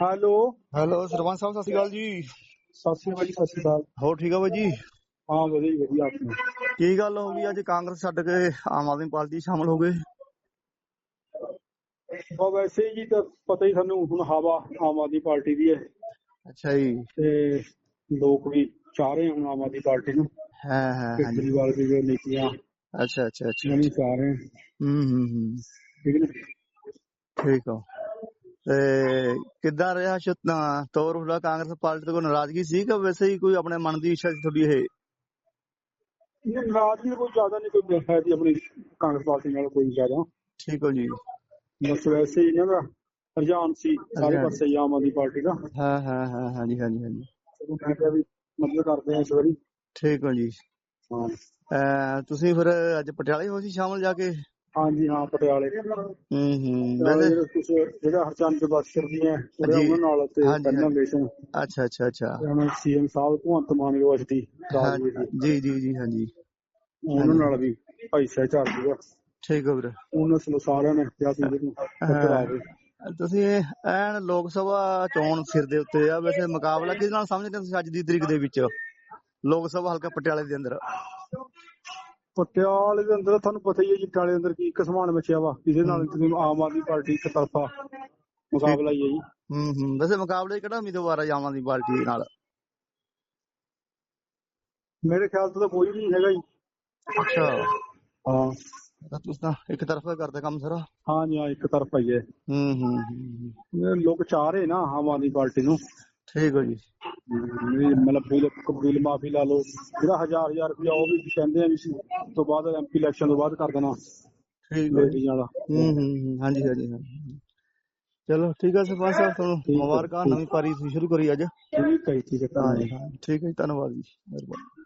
Hello. Hello sarpanch ਸਾਹਿਬ ਸਤਿ ਸ਼੍ਰੀ ਅਕਾਲ ਜੀ। ਸਤਿ ਸ਼੍ਰੀ ਅਕਾਲ ਜੀ ਸਤਿ ਸ਼੍ਰੀ ਅਕਾਲ। ਹੋਰ ਠੀਕ ਆ ਬਾਈ ਜੀ? ਹਾਂ ਵਧੀਆ ਜੀ ਵਧੀਆ ਆਪਣੇ ਕੀ ਗੱਲ ਹੋ ਗਈ? ਅੱਜ ਕਾਂਗਰਸ ਛੱਡ ਕੇ ਆਮ ਆਦਮੀ ਪਾਰਟੀ 'ਚ ਸ਼ਾਮਲ ਹੋ ਗਏ। ਬਾ ਵੈਸੇ ਜੀ ਤਾਂ ਪਤਾ ਹੀ ਸਾਨੂੰ ਹੁਣ ਹਵਾ ਆਮ ਆਦਮੀ ਪਾਰਟੀ ਦੀ ਹੈ। ਅੱਛਾ ਜੀ। ਤੇ ਲੋਕ ਵੀ ਚਾਹ ਰਹੇ ਹੁਣ ਆਮ ਆਦਮੀ ਪਾਰਟੀ ਨੂੰ। ਹਾਂ ਹਾਂ ਹਾਂਜੀ। ਕੇਜਰੀਵਾਲ ਦੀ ਜੋ ਨੀਤੀਆਂ ਅੱਛਾ ਅੱਛਾ ਅੱਛਾ ਉਹਨੂੰ ਚਾਹ ਰਹੇ। ਹੂੰ ਹੂੰ ਹੂੰ। ਠੀਕ ਹੈ ਨਾ? ਠੀਕ ਆ। ਕਿੱਦਾਂ ਰਿਹਾ ਸ਼ੁਤਨਾ? ਤੌਰ ਹੁਲਾ ਕਾਂਗਰਸ ਪਾਰਟੀ ਤੋਂ ਕੋਈ ਨਾਰਾਜ਼ਗੀ ਸੀ ਕਿ ਵੈਸੇ ਹੀ ਕੋਈ ਆਪਣੇ ਮਨ ਦੀ ਇੱਛਾ ਸੀ ਤੁਹਾਡੀ ਇਹ? ਇਹ ਨਾਰਾਜ਼ਗੀ ਕੋਈ ਜ਼ਿਆਦਾ ਨਹੀਂ ਕੋਈ ਹੈ ਜੀ ਆਪਣੀ ਕਾਂਗਰਸ ਪਾਰਟੀ ਨਾਲ ਕੋਈ ਜ਼ਿਆਦਾ। ਠੀਕ ਹੋ ਜੀ। ਬਸ ਵੈਸੇ ਹੀ ਇਹਨਾਂ ਦਾ ਰੁਝਾਨ ਸੀ ਸਾਰੇ ਰੁਝਾਨ। ਪਾਸੇ ਹੀ ਆਮ ਆਦਮੀ ਪਾਰਟੀ ਦਾ। ਹਾਂ ਹਾਂ ਹਾਂ ਚਲੋ ਮੈਂ ਕਿਹਾ ਵੀ ਮਦਦ ਕਰਦੇ ਆ ਇਸ ਵਾਰੀ। ਠੀਕ ਹੋ ਜੀ। ਹਾਂ। ਤੁਸੀਂ ਫਿਰ ਅੱਜ ਪਟਿਆਲੇ ਹੋ ਸੀ ਸ਼ਾਮਲ ਜਾ ਕੇ? ਹਾਂਜੀ ਹਾਂ ਪਟਿਆਲੇ। ਹੂੰ ਹੂੰ। ਵੈਸੇ ਜਿਹੜਾ ਕੁਛ ਜਿਹੜਾ ਹਰਚੰਦ ਬਾਸਕਰ ਦੀ ਹੈ ਉਹਦਾ ਜੀ। ਉਹਨਾਂ ਨਾਲ ਤੇ ਮਿਸ਼ਨ ਅੱਛਾ ਅੱਛਾ ਅੱਛਾ। ਹੁਣ ਸੀਐਮ ਸਾਹਿਬ ਭਗਵੰਤ ਮਾਨ ਯੂਨੀਵਰਸਿਟੀ ਜੀ ਜੀ ਜੀ ਹਾਂਜੀ। ਉਹਨਾਂ ਨਾਲ ਵੀ ਭਾਈ ਸਹਿਚਾਰ ਸੀਗਾ ਠੀਕ ਹੋ ਵੀਰ। ਉਹਨਾਂ ਨੂੰ ਸਾਰਿਆਂ ਨੇ ਕਿਹਾ ਸੀ ਗਏ ਤੁਸੀਂ ਐਨ ਲੋਕ ਸਭਾ ਚੋਣ ਸਿਰ ਦੇ ਉੱਤੇ ਆ। ਵੈਸੇ ਮੁਕਾਬਲਾ ਕਿਹਦੇ ਨਾਲ ਸਮਝਦੇ ਤੁਸੀਂ ਅੱਜ ਦੀ ਤਰੀਕ ਦੇ ਵਿੱਚ? ਲੋਕ ਸਭਾ ਹਲਕਾ ਪਟਿਆਲੇ ਦੇ ਅੰਦਰ। ਪਟਿਆਲੇ ਦੇ ਅੰਦਰ ਤੁਹਾਨੂੰ ਪਤਾ ਹੀ ਹੈ ਜੀ ਪਟਿਆਲੇ ਦੇ ਅੰਦਰ ਕੀ ਇੱਕ ਸਮਾਨ ਬਚਿਆ ਵਾ ਕਿਸੇ ਨਾਲ ਤੁਸੀਂ ਆਮ ਆਦਮੀ ਪਾਰਟੀ ਇੱਕ ਤਰਫਾ ਮੁਕਾਬਲਾ ਹੀ ਹੈ ਜੀ। ਹੂੰ ਹੂੰ ਵੈਸੇ ਮੁਕਾਬਲੇ ਕਿਹੜਾ ਉਮੀਦਵਾਰ ਆ ਆਮ ਆਦਮੀ ਪਾਰਟੀ ਨਾਲ? ਮੇਰੇ ਖਿਆਲ ਤੋਂ ਤਾਂ ਕੋਈ ਵੀ ਨਹੀਂ ਹੈਗਾ ਜੀ। ਅੱਛਾ। ਹਾਂ। ਤਾਂ ਤੁਸੀਂ ਤਾਂ ਇੱਕ ਤਰਫਾ ਕਰਦੇ ਕੰਮ ਸਾਰਾ। ਹਾਂ ਜੀ ਹਾਂ ਇੱਕ ਤਰਫਾ ਹੀ ਹੈ। ਹੂੰ ਹੂੰ ਲੋਕ ਚਾਹ ਰਹੇ ਨਾ ਆਮ ਆਦਮੀ ਪਾਰਟੀ ਨੂੰ। ਠੀਕ ਹੋ ਜੀ। ਵੀ ਮਤਲਬ ਬਿੱਲ ਬਿੱਲ ਮਾਫੀ ਲਾ ਲਓ। ਜਿਹੜਾ ਹਜ਼ਾਰ ਹਜ਼ਾਰ ਰੁਪਇਆ ਉਹ ਵੀ ਕਹਿੰਦੇ ਆ ਵੀ ਸੀ ਉਸ ਤੋਂ ਬਾਅਦ ਐਮਪੀ ਇਲੈਕਸ਼ਨ ਤੋਂ ਬਾਅਦ ਕਰ ਦੇਣਾ। ਠੀਕ ਹੋ ਜੀ। ਵਾਲਾ। ਹੂੰ ਹੂੰ ਹੂੰ, ਹਾਂਜੀ ਹਾਂਜੀ ਹਾਂਜੀ। ਚਲੋ ਠੀਕ ਹੈ ਸਰਪੰਚ ਸਾਹਿਬ ਤੁਹਾਨੂੰ ਹੈ, ਮੁਬਾਰਕਾਂ। ਨਵੀਂ ਪਾਰੀ ਤੁਸੀਂ ਸ਼ੁਰੂ ਕਰੀ ਅੱਜ। ਠੀਕ ਹੈ ਠੀਕ ਹੈ ਧੰਨਵਾਦ। ਹਾਂ ਠੀਕ ਹੈ ਧੰਨਵਾਦ ਜੀ। ਮਿਹਰਬਾਨੀ।